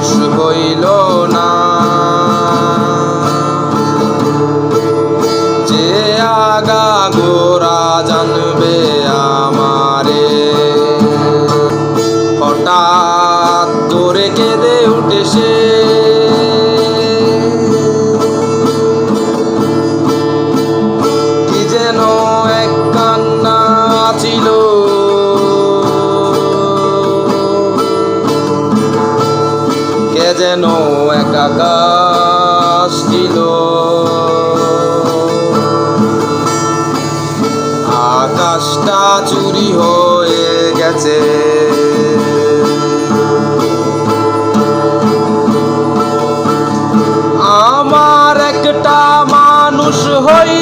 মানুষ হইল না। যে আগা গোরা জানবে আমারে। হঠাৎ করে কেঁদে উঠে যেন এক আকাশ আকাশটা চুরি হয়ে গেছে। আমার একটা মানুষ হই